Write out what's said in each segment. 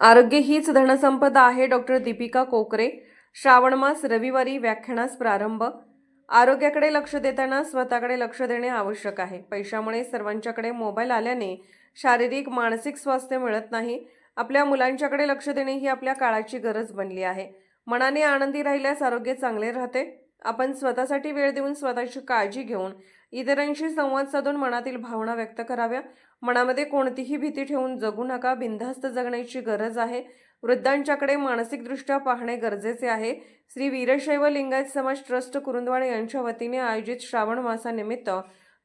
आरोग्य हीच धनसंपदा आहे डॉक्टर दीपिका कोकरे. श्रावण मास रविवारी व्याख्यानास प्रारंभ. आरोग्याकडे लक्ष देताना स्वतःकडे लक्ष देणे आवश्यक आहे. पैशामुळे सर्वांच्याकडे मोबाईल आल्याने शारीरिक मानसिक स्वास्थ्य मिळत नाही. आपल्या मुलांच्याकडे लक्ष देणे ही आपल्या काळाची गरज बनली आहे. मनाने आनंदी राहिल्यास आरोग्य चांगले राहते. आपण स्वतःसाठी वेळ देऊन स्वतःची काळजी घेऊन इतरांशी संवाद साधून मनातील भावना व्यक्त कराव्या. मनामध्ये कोणतीही भीती ठेवून जगू नका. बिनधास्त जगण्याची गरज आहे. वृद्धांच्याकडे मानसिकदृष्ट्या पाहणे गरजेचे आहे. श्री वीरशैव लिंगायत समाज ट्रस्ट कुरुंदवाड यांच्या वतीने आयोजित श्रावण मासानिमित्त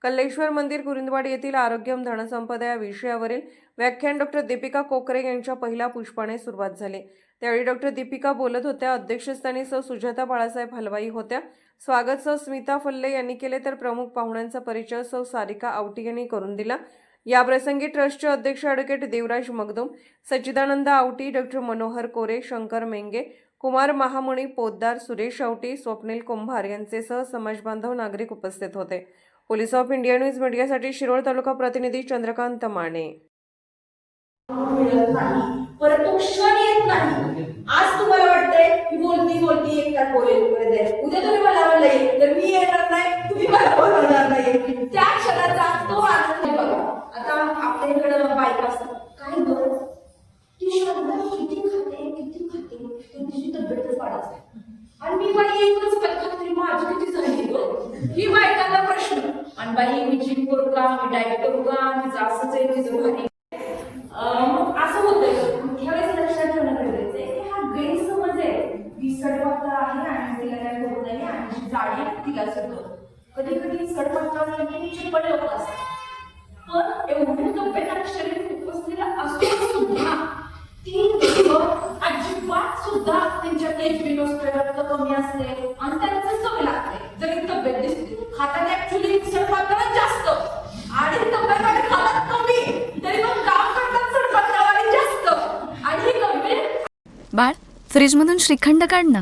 कल्लेश्वर मंदिर कुरुंदवाड येथील आरोग्यम धनसंपदा या विषयावरील व्याख्यान डॉक्टर दीपिका कोकरे यांच्या पहिल्या पुष्पाने सुरुवात झाली. त्यावेळी डॉक्टर दीपिका बोलत होत्या अध्यक्षस्थानी सौ सुजाता बाळासाहेब हलवाई होत्या. स्वागत सौ स्मिता फल्ले यांनी केले तर प्रमुख पाहुण्यांचा परिचय सौ सारिका आवटी यांनी करून दिला. याप्रसंगी ट्रस्टचे अध्यक्ष ॲडव्होकेट देवराज मगदुम सच्चिदानंद आवटी डॉक्टर मनोहर कोरे शंकर मेंगे कुमार महामुणी पोद्दार सुरेश आवटी स्वप्नील कुंभार यांचे सह समाजबांधव नागरिक उपस्थित होते. पोलीस ऑफ इंडिया न्यूज मीडियासाठी शिरोळ तालुका प्रतिनिधी चंद्रकांत माने. परत तो क्षण येत नाही. आज तुम्हाला वाटतंय की बोलती बोलती एक तास बोलेल उद्या तुम्ही मला म्हणलं तर मी येणार नाही तुम्ही मला बोलवणार नाही. त्या क्षणाचा तो आनंद बघा. आता आपल्या इकडं बायका असतात काय बरं ती श्रद्धा किती खाते किती खाते? ते तिची तब्येतच वाढत आणि मी बाई एकच कथा तरी माझी किती झाली गं? ही बायकांना प्रश्न. आणि बाई मी जिम करू का? मी डायट करू का? मी असंच आहे तिचं भारी अं, मग असं होतंय ह्यावेळेस लक्षात ठेवणं गरजेचं आहे की हा गैरसमज आहे ती सडपातळ आहे आणि तिला काय होत नाही जाणीव जी जाडी आहे तिला होतं कधी कधी सडपातळ चिपळ लोक असतात. पण एवढी तब्येत शरीर उपसलेला असतो सुद्धा ती अजिबात सुद्धा त्यांच्या एच रक्त कमी असते आणि त्यांचं सवय लागते. जरी तब्येत दिसते हाताने ऍक्च्युली सडपातळ जास्त आणि तब्येत हातात कमी तरी पण काम करतात सडपातळ जास्त. आणि हे कमी बाळ फ्रीजमधून श्रीखंड काढ ना.